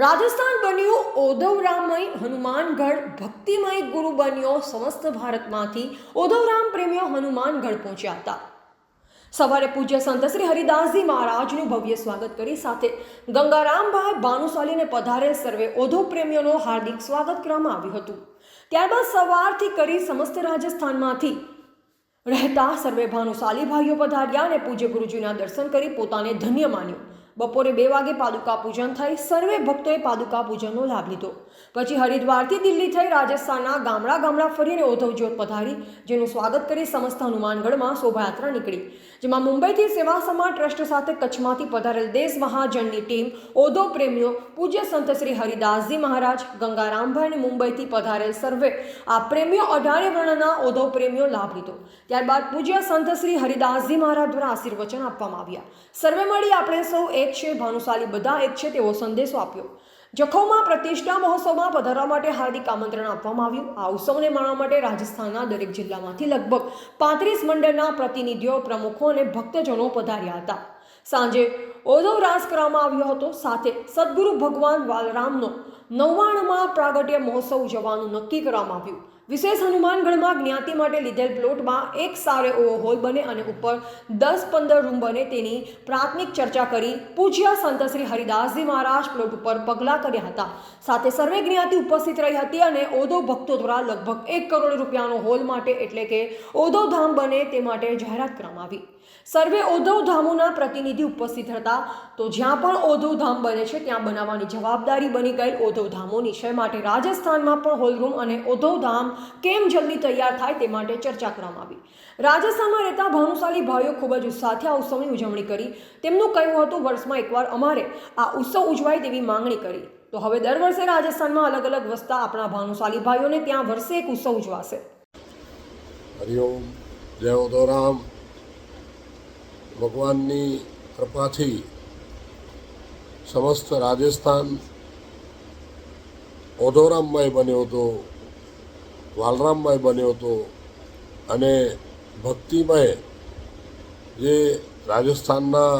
રાજસ્થાન બન્યું ઓધવરામય હનુમાનગઢ. ભક્તિમય ગુરુ બન્યો સમસ્ત ભારતમાંથી ઓધવરામ પ્રેમીઓ હનુમાનગઢ પહોંચ્યા હતા. સવારે પૂજ્ય સંત શ્રી હરિદાસજી મહારાજનું ભવ્ય સ્વાગત કરી સાથે ગંગારામભાઈ ભાનુશાલીને પધારે સર્વે ઓધો પ્રેમીઓનો હાર્દિક સ્વાગત કરવામાં આવ્યું હતું. ત્યારબાદ સવારથી કરી સમસ્ત રાજસ્થાનમાંથી રહેતા સર્વે ભાનુશાલી ભાઈઓ પધાર્યા અને પૂજ્ય ગુરુજીના દર્શન કરી પોતાને ધન્ય માન્યું. બપોરે બે વાગે પાદુકા પૂજન થઈ, સર્વે ભક્તોએ પાદુકા પૂજનનો લાભ લીધો. પછી હરિદ્વારથી દિલ્હી થઈ રાજસ્થાનના ગામડા ગામડા ફરીને ઓધવ જ્યોત પધારી, જેનું સ્વાગત કરી સમસ્ત હનુમાનગઢમાં શોભાયાત્રા નીકળી. જેમાં મુંબઈથી સેવા સમાજ ટ્રસ્ટ સાથે કચ્છમાંથી પધારેલ દેશ મહાજનની ટીમ ઓધો પ્રેમીઓ, પૂજ્ય સંત શ્રી હરિદાસજી મહારાજ, ગંગારામભાઈ અને મુંબઈથી પધારેલ સર્વે. આ પ્રેમીઓ અઢારે વર્ણના ઓધો પ્રેમીઓ લાભ લીધો. ત્યારબાદ પૂજ્ય સંત શ્રી હરિદાસજી મહારાજ દ્વારા આશીર્વચન આપવામાં આવ્યા. સર્વે મળી આપણે સૌ એક છે, ભાનુશાલી બધા એક છે તેવો સંદેશો આપ્યો. જખૌમાં પ્રતિષ્ઠા મહોત્સવમાં પધારવા માટે હાર્દિક આમંત્રણ આપવામાં આવ્યું. આ ઉત્સવને માણવા માટે રાજસ્થાનના દરેક જિલ્લામાંથી લગભગ પાંત્રીસ મંડળના પ્રતિનિધિઓ, પ્રમુખો અને ભક્તજનો પધાર્યા હતા. સાંજે ઓદવ રાસ કરવામાં આવ્યો હતો. સાથે સદગુરુ ભગવાન વાલરામનો નવ્વાણમાં પ્રાગટ્ય મહોત્સવ ઉજવવાનું નક્કી કરવામાં આવ્યું. વિશેષ હનુમાનગઢમાં જ્ઞાતિ માટે લીધેલ પ્લોટમાં એક સારો એવો હોલ બને અને ઉપર દસ પંદર રૂમ બને તેની પ્રાથમિક ચર્ચા કરી પૂજ્ય સંત શ્રી હરિદાસજી મહારાજ પ્લોટ ઉપર પગલાં કર્યા હતા. સાથે સર્વે જ્ઞાતિ ઉપસ્થિત રહી હતી અને ઓદો ભક્તો દ્વારા લગભગ એક કરોડ રૂપિયાનો હોલ માટે એટલે કે ઓદો ધામ બને તે માટે જાહેરાત કરવામાં આવી. સર્વે ઓધવ ધામોના પ્રતિનિધિ ઉપસ્થિત હતા. તો જ્યાં પણ ઓધવ ધામ બને છે ત્યાં બનાવવાની જવાબદારી બની ગયેલ ઓધવ ધામોની. છે માટે રાજસ્થાનમાં પણ હોલ રૂમ અને ઓધવ ધામ કેમ જલ્દી તૈયાર થાય તે માટે ચર્ચા કરવામાં આવી. રાજસ્થાનમાં રહેતા ભાનુશાલી ભાઈઓ ખૂબ જ ઉત્સાહથી આ ઉત્સવની ઉજવણી કરી. તેમનું કહેવું હતું, વર્ષમાં એકવાર અમારે આ ઉત્સવ ઉજવાય તેવી માંગણી કરી. તો હવે દર વર્ષે રાજસ્થાનમાં અલગ અલગ વસતા આપણા ભાનુશાલી ભાઈઓને ત્યાં વર્ષે એક ઉત્સવ ઉજવાશે. હરિઓમ જય ઉદોરામ ભગવાનની કૃપાથી સમસ્ત રાજસ્થાન ઓધોરામમય બન્યો હતો. વાલરામમય બન્યો હતો અને ભક્તિમય જે રાજસ્થાનના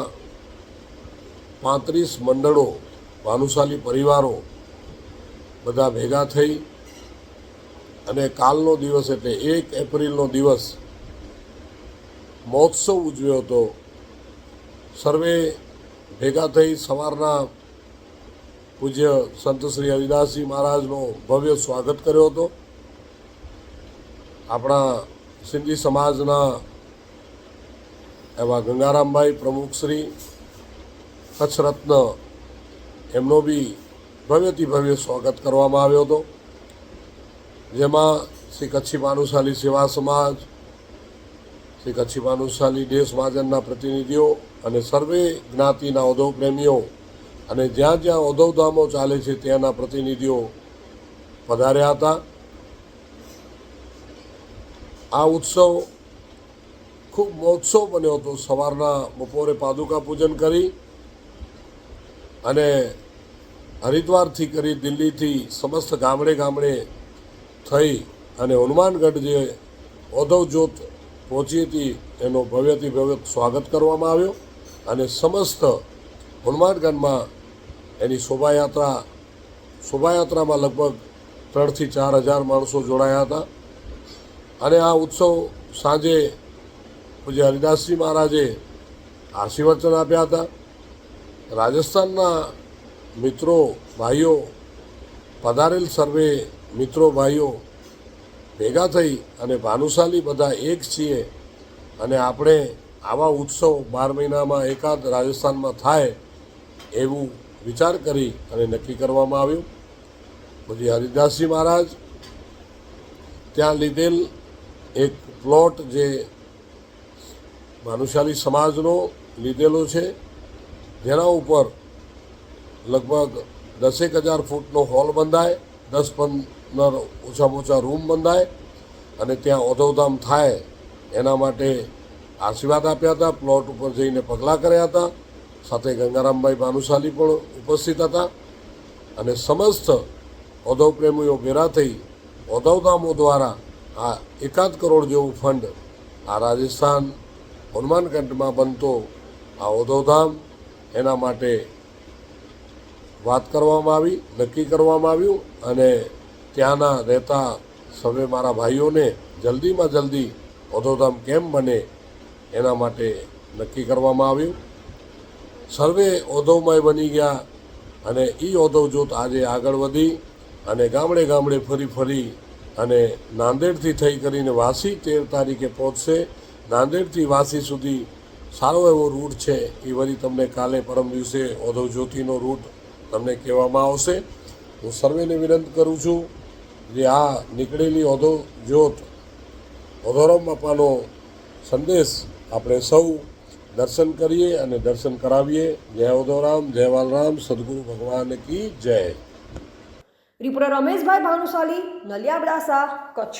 પાંત્રીસ મંડળો, ભાનુશાલી પરિવારો બધા ભેગા થઈ અને કાલનો દિવસ એટલે એક એપ્રિલનો દિવસ મહોત્સવ ઉજવ્યો હતો. સર્વે ભેગા થઈ સવારના પૂજ્ય સંત શ્રી હરિદાસજી મહારાજનો ભવ્ય સ્વાગત કર્યો હતો. આપણા સિંધી સમાજના એવા ગંગારામભાઈ પ્રમુખશ્રી કચ્છ રત્ન એમનો બી ભવ્યથી ભવ્ય સ્વાગત કરવામાં આવ્યો હતો. જેમાં શ્રી કચ્છી ભાનુશાલી સેવા સમાજ, શ્રી કચ્છી ભાનુશાલી દેશ મહાજનના પ્રતિનિધિઓ અને સર્વે જ્ઞાતિના ઔદ્યોગ પ્રેમીઓ અને જ્યાં જ્યાં ઔદ્યોગધામો ચાલે છે ત્યાંના પ્રતિનિધિઓ પધાર્યા હતા. આ ઉત્સવ ખૂબ મહોત્સવ બન્યો હતો. સવારના બપોરે પાદુકા પૂજન કરી અને હરિદ્વારથી કરી દિલ્હીથી સમસ્ત ગામડે ગામડે થઈ અને હનુમાનગઢ જે ઓધવ જ્યોત પહોંચી હતી, એનો ભવ્યથી ભવ્ય સ્વાગત કરવામાં આવ્યો અને સમસ્ત હનુમાનગઢમાં એની શોભાયાત્રા, શોભાયાત્રામાં લગભગ ત્રણથી ચાર હજાર માણસો જોડાયા હતા. અને આ ઉત્સવ સાંજે પૂજ્ય હરિદાસજી મહારાજે આશીર્વચન આપ્યા હતા. રાજસ્થાનના મિત્રો, ભાઈઓ, પધારેલ સર્વે મિત્રો, ભાઈઓ ભેગા થઈ અને ભાનુશાલી બધા એક છીએ અને આપણે આવા ઉત્સવ બાર મહિનામાં એકાદ રાજસ્થાનમાં થાય એવું વિચાર કરી અને નક્કી કરવામાં આવ્યું. પછી હરિદાસજી મહારાજ, ત્યાં લીધેલ એક પ્લોટ જે ભાનુશાલી સમાજનો લીધેલો છે, જેના ઉપર લગભગ દસેક હજાર ફૂટનો હોલ બંધાય, દસ પંદર ઓછામાં ઓછા રૂમ બંધાય, અને ત્યાં ઓધવધામ થાય, એના માટે આશીર્વાદ આપ્યા હતા, પ્લોટ ઉપર જઈને પગલાં કર્યા હતા, સાથે ગંગારામભાઈ ભાનુશાલી પણ ઉપસ્થિત હતા, અને સમસ્ત ઓધવ પ્રેમીઓ ભેરા થઈ ઓધવધામો દ્વારા આ એકાદ કરોડ જેવું ફંડ આ રાજસ્થાન હનુમાનગઢમાં બનતો આ ઓધોધામ એના માટે વાત કરવામાં આવી, નક્કી કરવામાં આવ્યું અને ત્યાંના રહેતા સર્વે મારા ભાઈઓને જલ્દીમાં જલ્દી ઓધોધામ કેમ બને એના માટે નક્કી કરવામાં આવ્યું. સર્વે ઓધોમય બની ગયા અને એ ઓધો જૂથ આજે આગળ વધી અને ગામડે ગામડે ફરી ફરી અને નાંદેડથી થઈ કરીને વાસી તેર તારીખે પહોંચશે. નાંદેડથી વાસી સુધી સારો એવો રૂટ છે. એ વળી તમને કાલે પરમ દિવસે ઓધવ જ્યોતિનો રૂટ તમને કહેવામાં આવશે. હું સર્વેને વિનંતી કરું છું જે આ નીકળેલી ઓધવ જ્યોત ઓધોરામ બાપાનો સંદેશ આપણે સૌ દર્શન કરીએ અને દર્શન કરાવીએ. જય ઓધોરામ જય વાલરામ સદગુરુ ભગવાન કી જય. રિપોર્ટર રમેશભાઈ ભાનુશાલી નલિયાબડાસા કચ્છ.